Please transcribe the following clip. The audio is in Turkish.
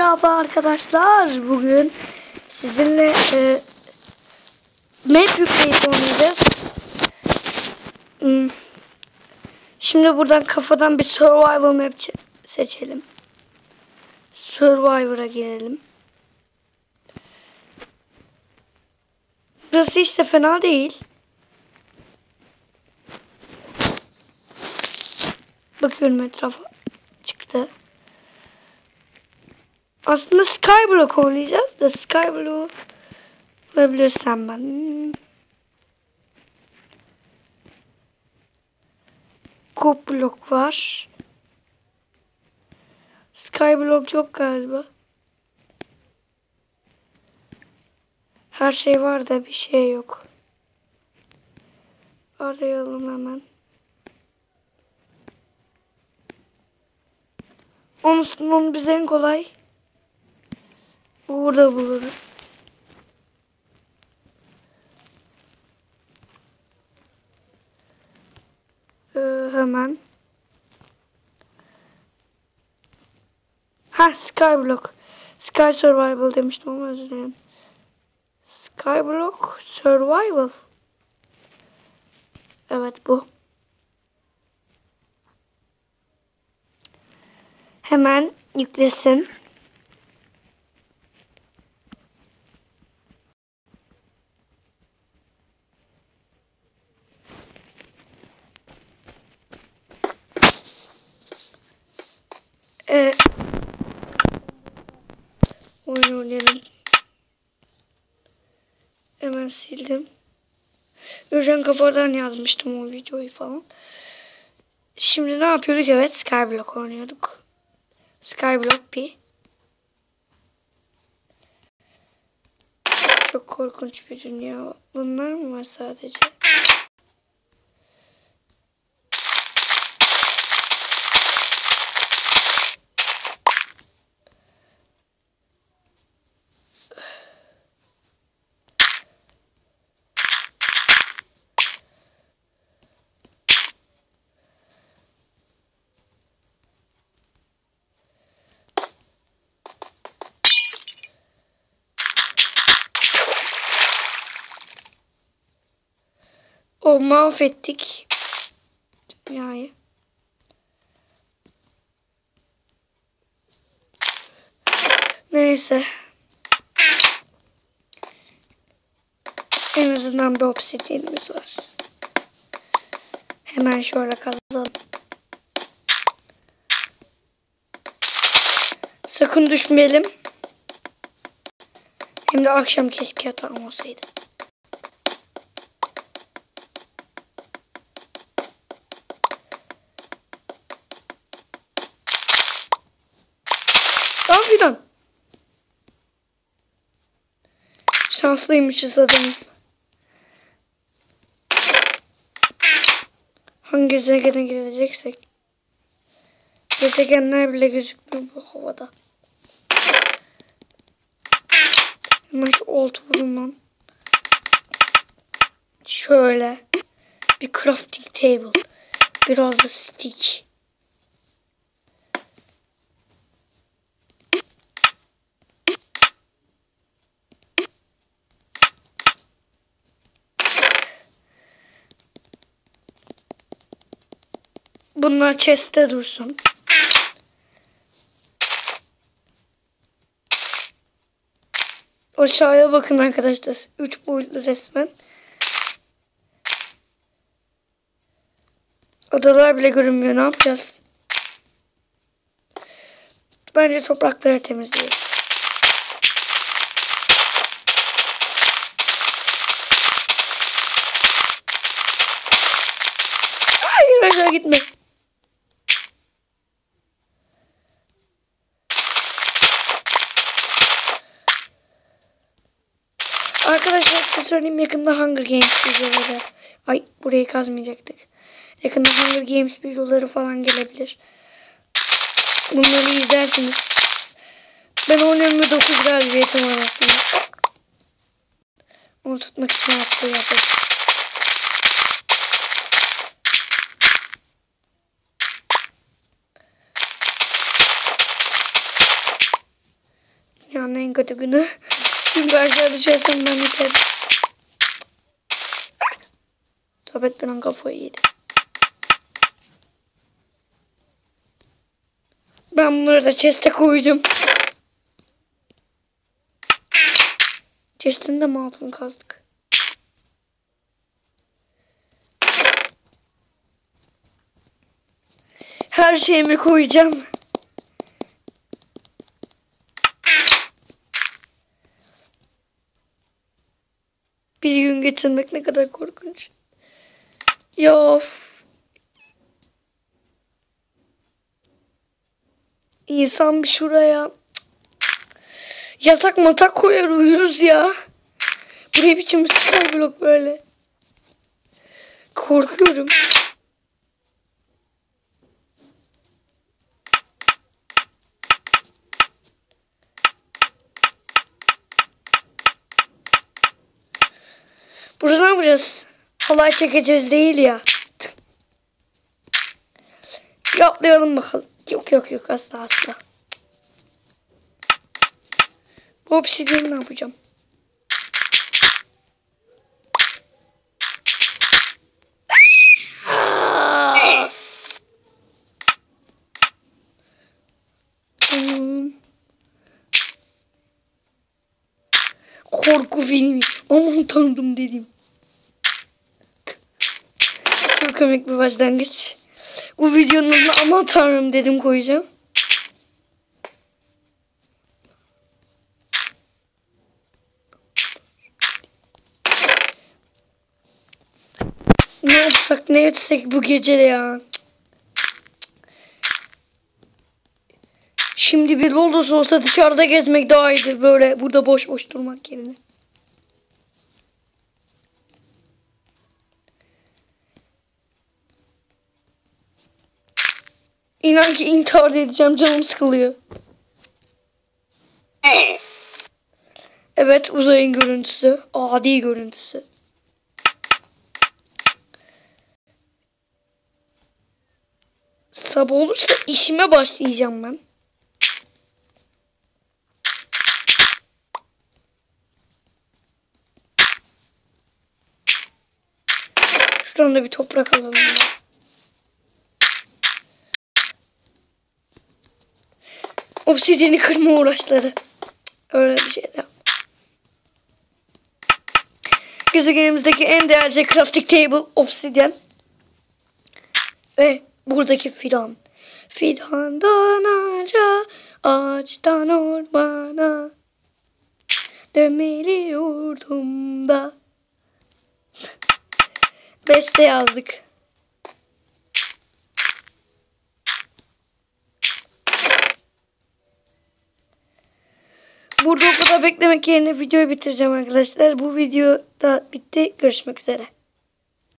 Merhaba arkadaşlar. Bugün sizinle e, map yükleyip oynayacağız. Hmm. Şimdi buradan kafadan bir survival map seçelim. Survivor'a girelim. Burası işte fena değil. Bakıyorum etrafa. Aslında Skyblock oynayacağız da Skyblock bulabilirsem ben. Hmm. Cop Block var. Skyblock yok galiba. Her şey var da bir şey yok. Arayalım hemen. Onun, onun bize en kolay. Burada buluruz. Ee, hemen. Ha Skyblock. Sky Survival demiştim ama özür dilerim. Skyblock Survival. Evet bu. Hemen yüklesin. Ee, oyun oynayalım. Hemen sildim. Ürün kafadan yazmıştım o videoyu falan. Şimdi ne yapıyorduk? Evet Skyblock oynuyorduk. Skyblock P. Çok korkunç bir dünya. Bunlar mı var sadece? O mahvettik dünyayı. Neyse. En azından bir obsidianimiz var. Hemen şöyle kazalım. Sakın düşmeyelim. Hem de akşam keşke yatağım olsaydı. Şanslıymışız adamım. Hangi gezegene gideceksek. Gezegenler bile gözükmüyor bu havada. Hemen şu oltu bulun lan. Şöyle. Bir crafting table. Biraz da stick. Bunlar chest'te dursun. Aşağıya bakın arkadaşlar. Üç boyutlu resmen. Adalar bile görünmüyor. Ne yapacağız? Bence toprakları temizleyelim. Hayır aşağı gitme. Arkadaşlar size söyleyeyim yakında Hunger Games videoları. Ay burayı kazmayacaktık. Yakında Hunger Games videoları falan gelebilir. Bunları izlersiniz. Ben oynuyorum ve 9 galibiyetim var. Onu tutmak için şeyi yaparım. dünyanın en kötü günü. Çünkü aşağı düşersem ben biterim. Sohbet ben kafayı yedi. Ben bunları da chest'e koyacağım. Chest'in de mi altını kazdık? Her şeyimi koyacağım. Bir gün geçirmek ne kadar korkunç. Ya of. İnsan bir şuraya yatak matak koyar uyuruz ya. Bu ne biçim skyblock böyle. Korkuyorum. Burada ne yapacağız? Halay çekeceğiz değil ya. Yaplayalım bakalım. Yok yok yok asla asla. Bu obsidiyeni ne yapacağım? Hmm. Korku filmi. Aman tanrım dedim. Çok komik bir başlangıç. Bu videonun adına aman tanrım dedim koyacağım. Ne yapsak ne etsek bu gece ya. Şimdi bir Lodos olsa dışarıda gezmek daha iyidir böyle burada boş boş durmak yerine. İnan ki intihar edeceğim canım sıkılıyor. Evet uzayın görüntüsü. Adi görüntüsü. Sabah olursa işime başlayacağım ben. Şuradan da bir toprak alalım. ya. Obsidiyeni kırma uğraşları. Öyle bir şey de. Gezegenimizdeki en değerli crafting table obsidyen. Ve buradaki fidan. Fidandan ağaca, ağaçtan ormana. Dönmeli yurdumda. Beste yazdık. Burada o kadar beklemek yerine videoyu bitireceğim arkadaşlar. Bu video da bitti. Görüşmek üzere.